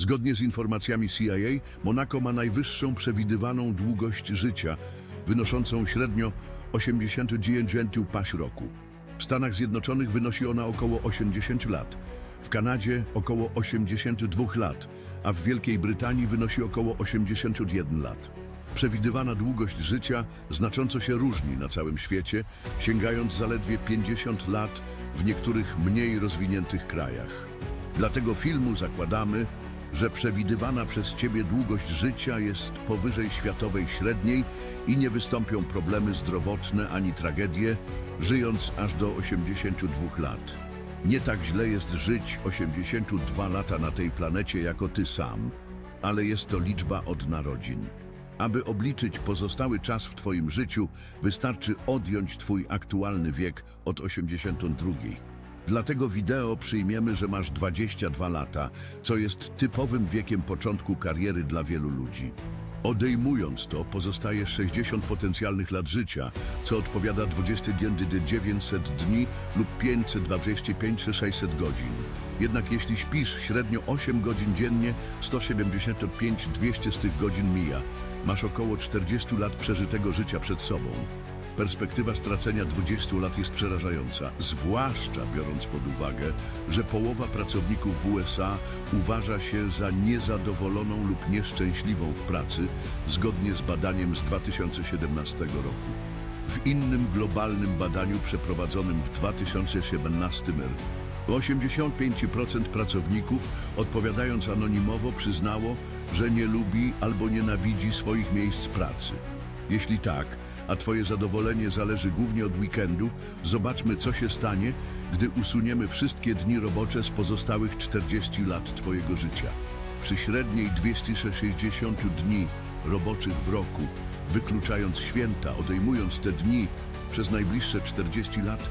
Zgodnie z informacjami CIA, Monako ma najwyższą przewidywaną długość życia, wynoszącą średnio 89 paś roku. W Stanach Zjednoczonych wynosi ona około 80 lat, w Kanadzie około 82 lat, a w Wielkiej Brytanii wynosi około 81 lat. Przewidywana długość życia znacząco się różni na całym świecie, sięgając zaledwie 50 lat w niektórych mniej rozwiniętych krajach. Dla tego filmu zakładamy, że przewidywana przez Ciebie długość życia jest powyżej światowej średniej i nie wystąpią problemy zdrowotne ani tragedie, żyjąc aż do 82 lat. Nie tak źle jest żyć 82 lata na tej planecie jako Ty sam, ale jest to liczba od narodzin. Aby obliczyć pozostały czas w Twoim życiu, wystarczy odjąć Twój aktualny wiek od 82. Dlatego wideo przyjmiemy, że masz 22 lata, co jest typowym wiekiem początku kariery dla wielu ludzi. Odejmując to, pozostaje 60 potencjalnych lat życia, co odpowiada 21 900 dni lub 525-600 godzin. Jednak jeśli śpisz średnio 8 godzin dziennie, 175-200 z tych godzin mija. Masz około 40 lat przeżytego życia przed sobą. Perspektywa stracenia 20 lat jest przerażająca, zwłaszcza biorąc pod uwagę, że połowa pracowników w USA uważa się za niezadowoloną lub nieszczęśliwą w pracy, zgodnie z badaniem z 2017 roku. W innym globalnym badaniu przeprowadzonym w 2017 roku 85% pracowników, odpowiadając anonimowo, przyznało, że nie lubi albo nienawidzi swoich miejsc pracy. Jeśli tak, a Twoje zadowolenie zależy głównie od weekendu, zobaczmy, co się stanie, gdy usuniemy wszystkie dni robocze z pozostałych 40 lat Twojego życia. Przy średniej 260 dni roboczych w roku, wykluczając święta, odejmując te dni przez najbliższe 40 lat,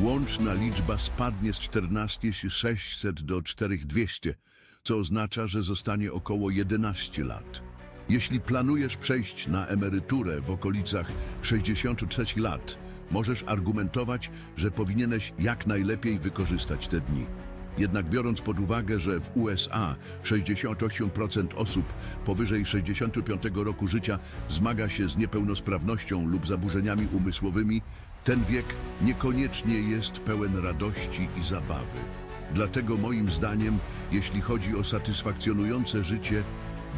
łączna liczba spadnie z 14 600 do 4200, co oznacza, że zostanie około 11 lat. Jeśli planujesz przejść na emeryturę w okolicach 63 lat, możesz argumentować, że powinieneś jak najlepiej wykorzystać te dni. Jednak biorąc pod uwagę, że w USA 68% osób powyżej 65 roku życia zmaga się z niepełnosprawnością lub zaburzeniami umysłowymi, ten wiek niekoniecznie jest pełen radości i zabawy. Dlatego moim zdaniem, jeśli chodzi o satysfakcjonujące życie,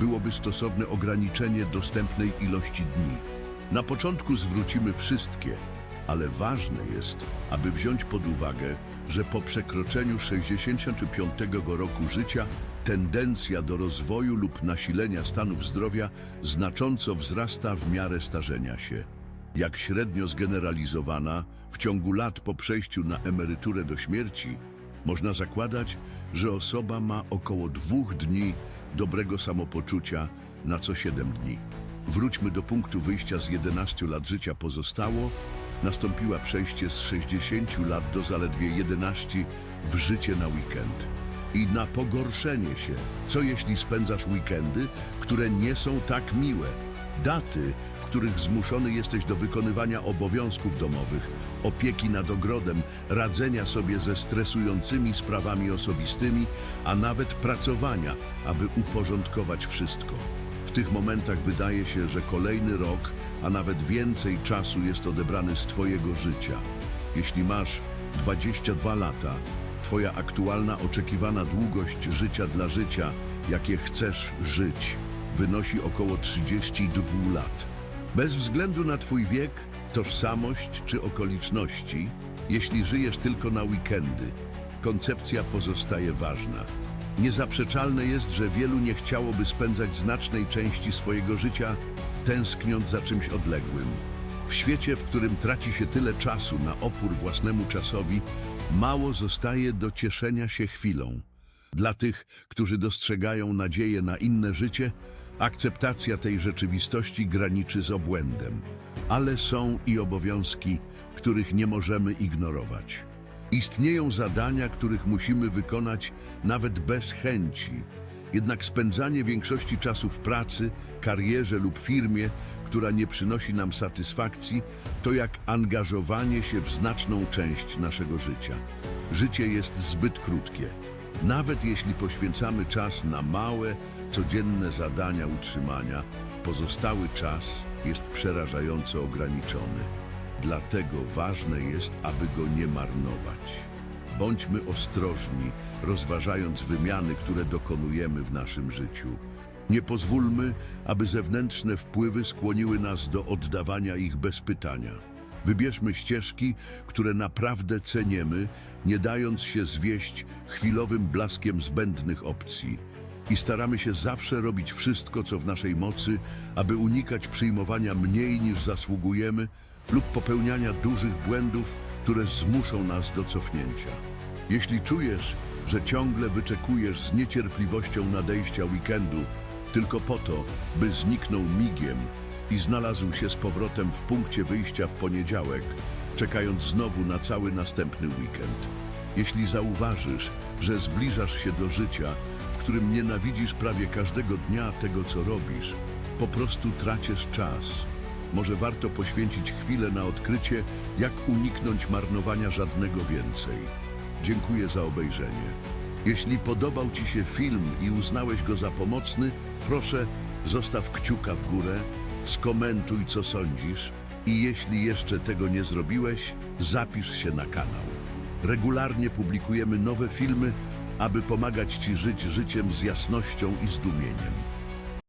byłoby stosowne ograniczenie dostępnej ilości dni. Na początku zwrócimy wszystkie, ale ważne jest, aby wziąć pod uwagę, że po przekroczeniu 65 roku życia tendencja do rozwoju lub nasilenia stanów zdrowia znacząco wzrasta w miarę starzenia się. Jak średnio zgeneralizowana, w ciągu lat po przejściu na emeryturę do śmierci, można zakładać, że osoba ma około dwóch dni dobrego samopoczucia na co 7 dni. Wróćmy do punktu wyjścia z 11 lat życia pozostało, nastąpiła przejście z 60 lat do zaledwie 11 w życie na weekend. I na pogorszenie się, co jeśli spędzasz weekendy, które nie są tak miłe, daty, w których zmuszony jesteś do wykonywania obowiązków domowych, opieki nad ogrodem, radzenia sobie ze stresującymi sprawami osobistymi, a nawet pracowania, aby uporządkować wszystko. W tych momentach wydaje się, że kolejny rok, a nawet więcej czasu jest odebrany z Twojego życia. Jeśli masz 22 lata, Twoja aktualna oczekiwana długość życia dla życia, jakie chcesz żyć, wynosi około 32 lat. Bez względu na Twój wiek, tożsamość czy okoliczności, jeśli żyjesz tylko na weekendy, koncepcja pozostaje ważna. Niezaprzeczalne jest, że wielu nie chciałoby spędzać znacznej części swojego życia tęskniąc za czymś odległym. W świecie, w którym traci się tyle czasu na opór własnemu czasowi, mało zostaje do cieszenia się chwilą. Dla tych, którzy dostrzegają nadzieję na inne życie, akceptacja tej rzeczywistości graniczy z obłędem. Ale są i obowiązki, których nie możemy ignorować. Istnieją zadania, których musimy wykonać nawet bez chęci. Jednak spędzanie większości czasu w pracy, karierze lub firmie, która nie przynosi nam satysfakcji, to jak angażowanie się w znaczną część naszego życia. Życie jest zbyt krótkie. Nawet jeśli poświęcamy czas na małe, codzienne zadania utrzymania, pozostały czas jest przerażająco ograniczony. Dlatego ważne jest, aby go nie marnować. Bądźmy ostrożni, rozważając wymiany, które dokonujemy w naszym życiu. Nie pozwólmy, aby zewnętrzne wpływy skłoniły nas do oddawania ich bez pytania. Wybierzmy ścieżki, które naprawdę cenimy, nie dając się zwieść chwilowym blaskiem zbędnych opcji. I staramy się zawsze robić wszystko, co w naszej mocy, aby unikać przyjmowania mniej niż zasługujemy lub popełniania dużych błędów, które zmuszą nas do cofnięcia. Jeśli czujesz, że ciągle wyczekujesz z niecierpliwością nadejścia weekendu, tylko po to, by zniknął migiem i znalazł się z powrotem w punkcie wyjścia w poniedziałek, czekając znowu na cały następny weekend. Jeśli zauważysz, że zbliżasz się do życia, w którym nienawidzisz prawie każdego dnia tego, co robisz, po prostu tracisz czas. Może warto poświęcić chwilę na odkrycie, jak uniknąć marnowania żadnego więcej. Dziękuję za obejrzenie. Jeśli podobał Ci się film i uznałeś go za pomocny, proszę zostaw kciuka w górę, skomentuj co sądzisz i jeśli jeszcze tego nie zrobiłeś, zapisz się na kanał. Regularnie publikujemy nowe filmy, aby pomagać Ci żyć życiem z jasnością i zdumieniem.